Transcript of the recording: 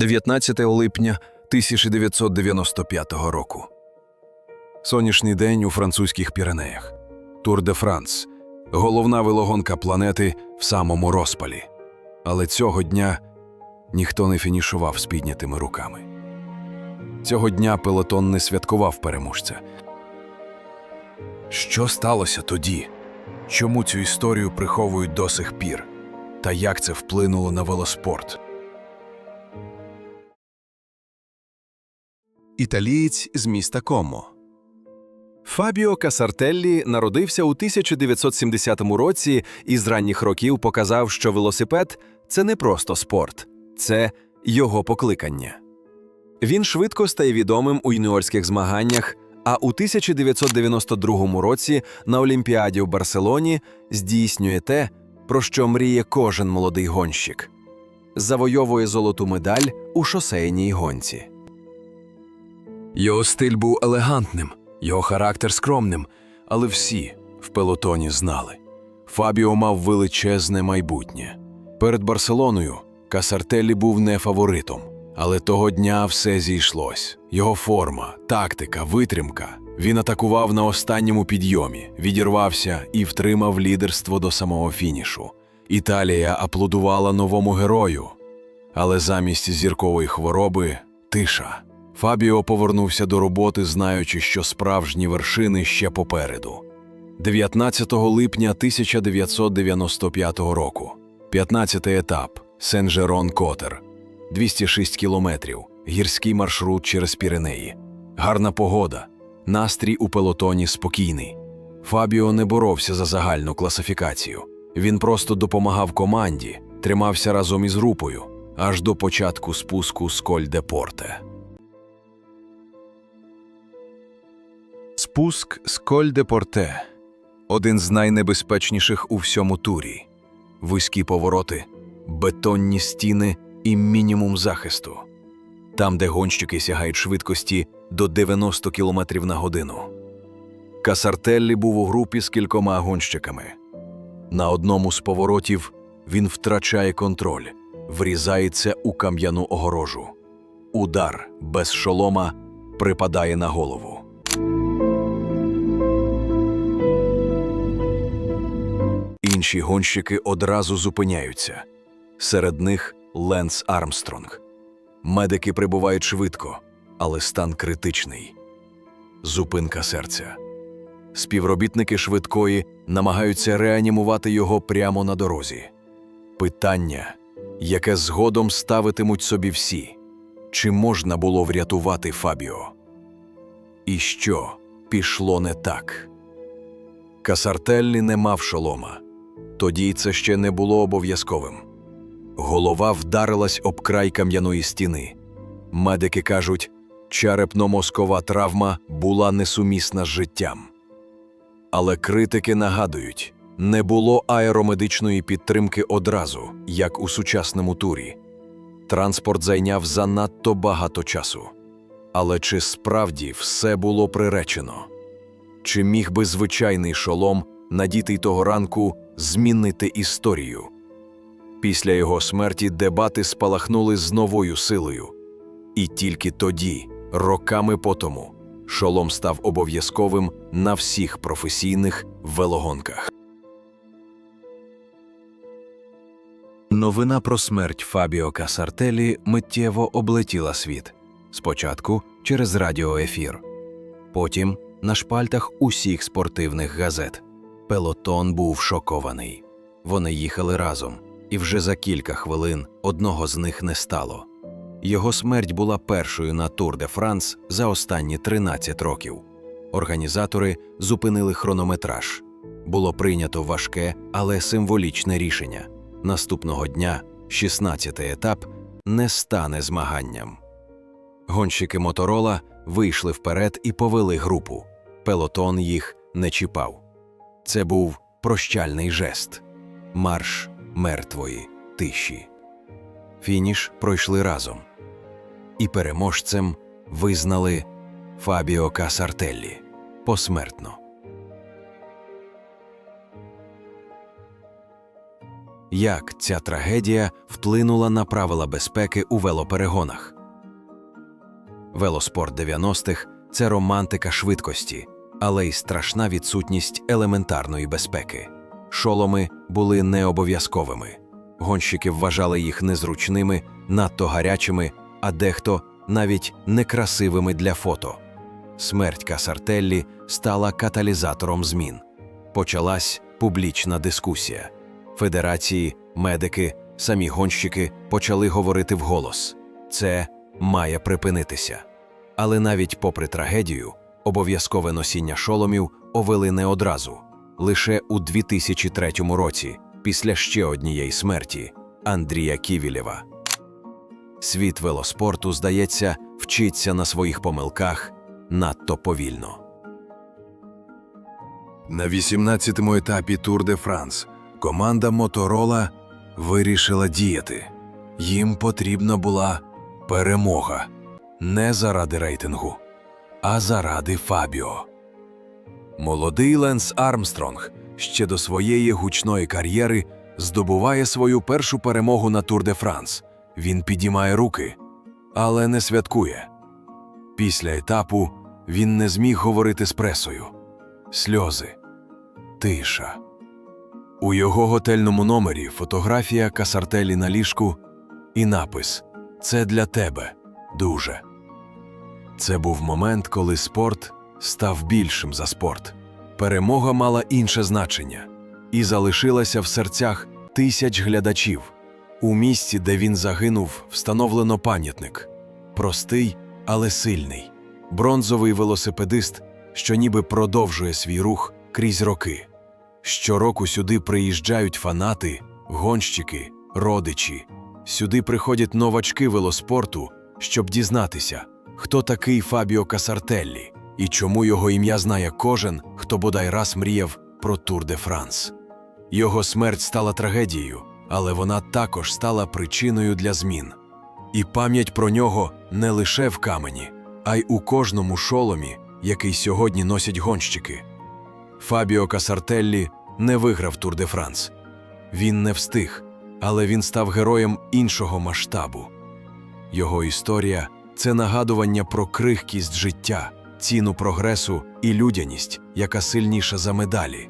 19 липня 1995 року. Сонячний день у французьких Піренеях. Тур де Франс. Головна велогонка планети в самому розпалі. Але цього дня ніхто не фінішував з піднятими руками. Цього дня пелотон не святкував переможця. Що сталося тоді? Чому цю історію приховують до сих пір? Та як це вплинуло на велоспорт? Італієць з міста Комо. Фабіо Касартеллі народився у 1970 році і з ранніх років показав, що велосипед це не просто спорт, це його покликання. Він швидко стає відомим у юніорських змаганнях, а у 1992 році на Олімпіаді в Барселоні здійснює те, про що мріє кожен молодий гонщик завойовує золоту медаль у шосейній гонці. Його стиль був елегантним, його характер скромним, але всі в пелотоні знали. Фабіо мав величезне майбутнє. Перед Барселоною Касартеллі був не фаворитом, але того дня все зійшлось. Його форма, тактика, витримка. Він атакував на останньому підйомі, відірвався і втримав лідерство до самого фінішу. Італія аплодувала новому герою, але замість зіркової хвороби тиша. Фабіо повернувся до роботи, знаючи, що справжні вершини ще попереду. 19 липня 1995 року, 15-й етап Сен-Жерон Котер, 206 кілометрів, гірський маршрут через Піренеї. Гарна погода, настрій у пелотоні спокійний. Фабіо не боровся за загальну класифікацію. Він просто допомагав команді, тримався разом із групою аж до початку спуску з Коль Спуск з Коль де Порте один з найнебезпечніших у всьому турі. Вузькі повороти, бетонні стіни і мінімум захисту. Там, де гонщики сягають швидкості до 90 км на годину. Касартеллі був у групі з кількома гонщиками. На одному з поворотів він втрачає контроль, врізається у кам'яну огорожу. Удар без шолома припадає на голову. Інші гонщики одразу зупиняються. Серед них Ленс Армстронг. Медики прибувають швидко, але стан критичний. Зупинка серця. Співробітники швидкої намагаються реанімувати його прямо на дорозі. Питання, яке згодом ставитимуть собі всі: чи можна було врятувати Фабіо? І що пішло не так? Касартеллі не мав шолома. Тоді це ще не було обов'язковим. Голова вдарилась об край кам'яної стіни. Медики кажуть, черепно-мозкова травма була несумісна з життям. Але критики нагадують, не було аеромедичної підтримки одразу, як у сучасному турі. Транспорт зайняв занадто багато часу. Але чи справді все було приречено? Чи міг би звичайний шолом, надітий того ранку, змінити історію? Після його смерті дебати спалахнули з новою силою. І тільки тоді, роками потому, шолом став обов'язковим на всіх професійних велогонках. Новина про смерть Фабіо Касартелі миттєво облетіла світ. Спочатку через радіоефір, потім на шпальтах усіх спортивних газет. Пелотон був шокований. Вони їхали разом, і вже за кілька хвилин одного з них не стало. Його смерть була першою на Тур де Франс за останні 13 років. Організатори зупинили хронометраж. Було прийнято важке, але символічне рішення. Наступного дня, 16-й етап, не стане змаганням. Гонщики Моторола вийшли вперед і повели групу. Пелотон їх не чіпав. Це був прощальний жест марш мертвої тиші. Фініш пройшли разом. І переможцем визнали Фабіо Касартеллі посмертно. як ця трагедія вплинула на правила безпеки у велоперегонах. Велоспорт 90-х – це романтика швидкості, але й страшна відсутність елементарної безпеки. Шоломи були необов'язковими. Гонщики вважали їх незручними, надто гарячими, а дехто навіть некрасивими для фото. Смерть Касартеллі стала каталізатором змін. Почалась публічна дискусія. Федерації, медики, самі гонщики почали говорити вголос: це має припинитися. Але навіть попри трагедію, обов'язкове носіння шоломів овели не одразу. Лише у 2003 році, після ще однієї смерті Андрія Ківілєва. Світ велоспорту, здається, вчиться на своїх помилках надто повільно. На 18-му етапі Тур де Франс команда Моторола вирішила діяти. Їм потрібна була перемога не заради рейтингу, а заради Фабіо. Молодий Ленс Армстронг ще до своєї гучної кар'єри здобуває свою першу перемогу на Тур де Франс. Він підіймає руки, але не святкує. Після етапу він не зміг говорити з пресою. Сльози, тиша. У його готельному номері фотографія Касартелі на ліжку і напис Це для тебе дуже. Це був момент, коли спорт став більшим за спорт. Перемога мала інше значення і залишилася в серцях тисяч глядачів. У місці, де він загинув, встановлено пам'ятник простий, але сильний, бронзовий велосипедист, що ніби продовжує свій рух крізь роки. Щороку сюди приїжджають фанати, гонщики, родичі. Сюди приходять новачки велоспорту, щоб дізнатися, хто такий Фабіо Касартеллі і чому його ім'я знає кожен, хто бодай раз мріяв про Тур де Франс. Його смерть стала трагедією, але вона також стала причиною для змін. І пам'ять про нього не лише в камені, а й у кожному шоломі, який сьогодні носять гонщики. Фабіо Касартеллі не виграв Тур де Франс. Він не встиг, але він став героєм іншого масштабу. Його історія це нагадування про крихкість життя, ціну прогресу і людяність, яка сильніша за медалі.